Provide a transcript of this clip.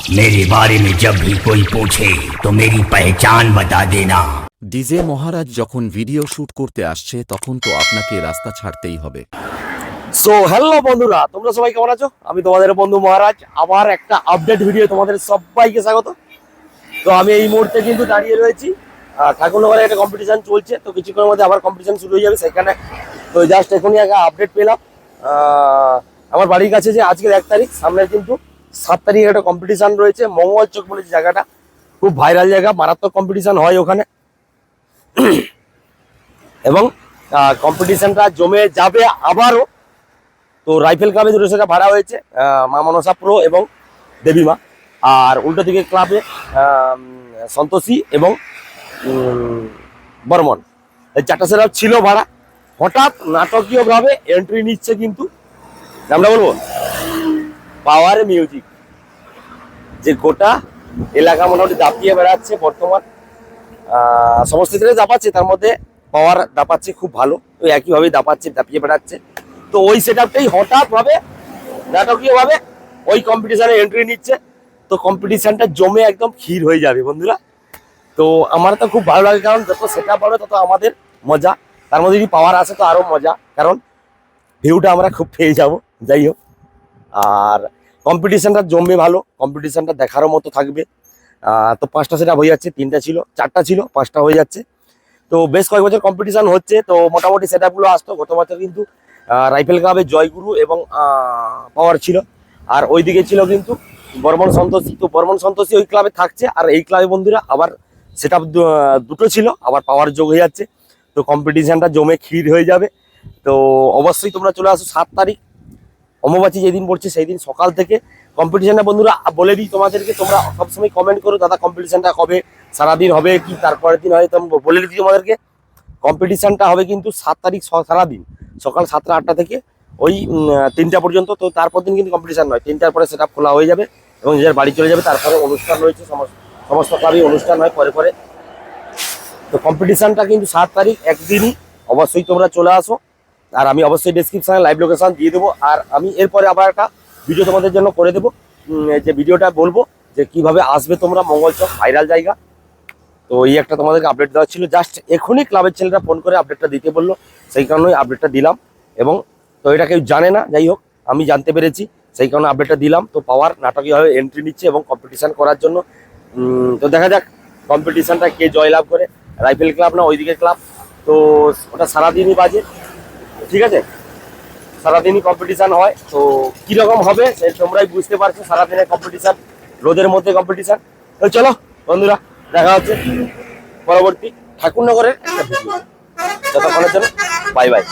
मेरे बारे में जब भी कोई पूछे तो मेरी पहचान बता देना ডিজে মহারাজ যখন ভিডিও শুট করতে আসছে তখন তো আপনাকে রাস্তা ছাড়তেই হবে সো হ্যালো বন্ধুরা তোমরা সবাই কেমন আছো আমি তোমাদের বন্ধু মহারাজ আবার একটা আপডেট ভিডিও তোমাদের সবাইকে স্বাগত তো আমি এই মুহূর্তে কিন্তু দাঁড়িয়ে রয়েছি আহ, ঠাকুরনগরে একটা কম্পিটিশন চলছে তো কিছুক্ষণের মধ্যে আবার কম্পিটিশন শুরু হয়ে যাবে সেখানে তো জাস্ট এখনই একটা আপডেট পেলাম আহ, আমার বাড়ির কাছে যে আজকের এক তারিখ সামনে কিন্তু সাত তারিখে একটা কম্পিটিশান রয়েছে, মঙ্গল চোখ বলে জায়গাটা, খুব ভাইরাল জায়গা, মারাত্মক কম্পিটিশান হয় ওখানে। এবং কম্পিটিশানটা জমে যাবে আবারও। তো রাইফেল ক্লাবে দুটো সেটা ভাড়া হয়েছে মা মনসা প্রো এবং দেবীমা আর উল্টো দিকে ক্লাবে সন্তোষী এবং বর্মন। এই চারটা সেটা ছিল ভাড়া। হঠাৎ নাটকীয়ভাবে এন্ট্রি নিচ্ছে কিন্তু আমরা বলব? Power music. যে গোটা এলাকা মোটামুটি দাপিয়ে বেড়াচ্ছে বর্তমান। সমস্ত ক্ষেত্রে দাপাচ্ছে, তার মধ্যে পাওয়ার দাপাচ্ছে খুব ভালো, ওই একইভাবেই দাপাচ্ছে, দাপিয়ে বেড়াচ্ছে। তো ওই সেট আপটাই হঠাৎ ভাবে নাটকীয় ভাবে ওই কম্পিটিশনে এন্ট্রি নিচ্ছে। তো কম্পিটিশনটা জমে একদম ক্ষীর হয়ে যাবে বন্ধুরা। তো আমার তো খুব ভালো লাগে, কারণ যত সেট আপ হবে, তত আমাদের মজা। তার মধ্যে যদি পাওয়ার আসে, তো আরও মজা। কারণ ভিউটা আমরা খুব পেয়ে যাব, যাই হোক। আর কম্পিটিশনটা জমবে ভালো কম্পিটিশনটা দেখারও মতো থাকবে। তো পাঁচটা সেট হয়ে যাচ্ছে, তিনটা ছিল, চারটা ছিল, পাঁচটা হয়ে যাচ্ছে। তো বেশ কয়েক বছর কম্পিটিশন হচ্ছে, তো মোটামুটি সেট আপগুলো আসতো। গত বছর কিন্তু রাইফেল ক্লাবে জয়গুরু এবং পাওয়ার ছিল। আর ওইদিকে ছিল কিন্তু বর্মন সন্তোষী। তো বর্মন সন্তোষী ওই ক্লাবে থাকছে, আর এই ক্লাবে বন্ধুরা আবার সেট দুটো ছিল, আবার পাওয়ার যোগ হয়ে যাচ্ছে। তো কম্পিটিশনটা জমে ক্ষীর হয়ে যাবে। তো অবশ্যই তোমরা চলে আসো সাত তারিখ। অমাবাসী যেদিন পড়ছে সেই দিন সকাল থেকে কম্পিটিশনটা বন্ধুরা বলে দিই তোমাদেরকে, তোমরা সবসময় কমেন্ট করো, দাদা কম্পিটিশনটা কবে? সারাদিন হবে কি? তারপরের দিন হয় বলে দিই তোমাদেরকে কম্পিটিশনটা হবে কিন্তু সাত তারিখ সারাদিন, সকাল সাতটা, আটটা থেকে ওই তিনটা পর্যন্ত। তো তারপর দিন কিন্তু কম্পিটিশন নয়। তিনটার পরে সেটা খোলা হয়ে যাবে এবং নিজের বাড়ি চলে যাবে, তারপরে অনুষ্ঠান রয়েছে সমস্ত সমস্ত অনুষ্ঠান হয় পরে পরে। তো কম্পিটিশনটা কিন্তু সাত তারিখ একদিনই, অবশ্যই তোমরা চলে আসো। আর আমি অবশ্যই ডেসক্রিপশনে লাইভ লোকেশান দিয়ে দেবো। আর আমি এরপরে আবার একটা ভিডিও তোমাদের জন্য করে দেবো। যে ভিডিওটা বলব যে কীভাবে আসবে তোমরা মঙ্গলচক ভাইরাল জায়গা। তো এই একটা তোমাদেরকে আপডেট দেওয়া ছিল। জাস্ট এখনই ক্লাবের ছেলেরা ফোন করে আপডেটটা দিতে বলল। সেই কারণেই আপডেটটা দিলাম। এবং তো এটা কেউ জানে না, যাই হোক, আমি জানতে পেরেছি। সেই কারণে আপডেটটা দিলাম। তো পাওয়ার নাটকীয়ভাবে এন্ট্রি নিচ্ছে এবং কম্পিটিশান করার জন্য। তো দেখা যাক কম্পিটিশানটা কে জয়লাভ করে। রাইফেল ক্লাব না, ওইদিকে ক্লাব তো ওটা সারাদিনই বাজে। ঠিক আছে? সারাদিনই কম্পিটিশান হয়, তো কীরকম হবে সে তোমরাই বুঝতে পারছ, সারাদিনের কম্পিটিশান রোদের মধ্যে কম্পিটিশান তো চলো, বন্ধুরা, দেখা হচ্ছে পরবর্তী ঠাকুরনগরের একটা ভিডিও ততক্ষণের জন্য বাই বাই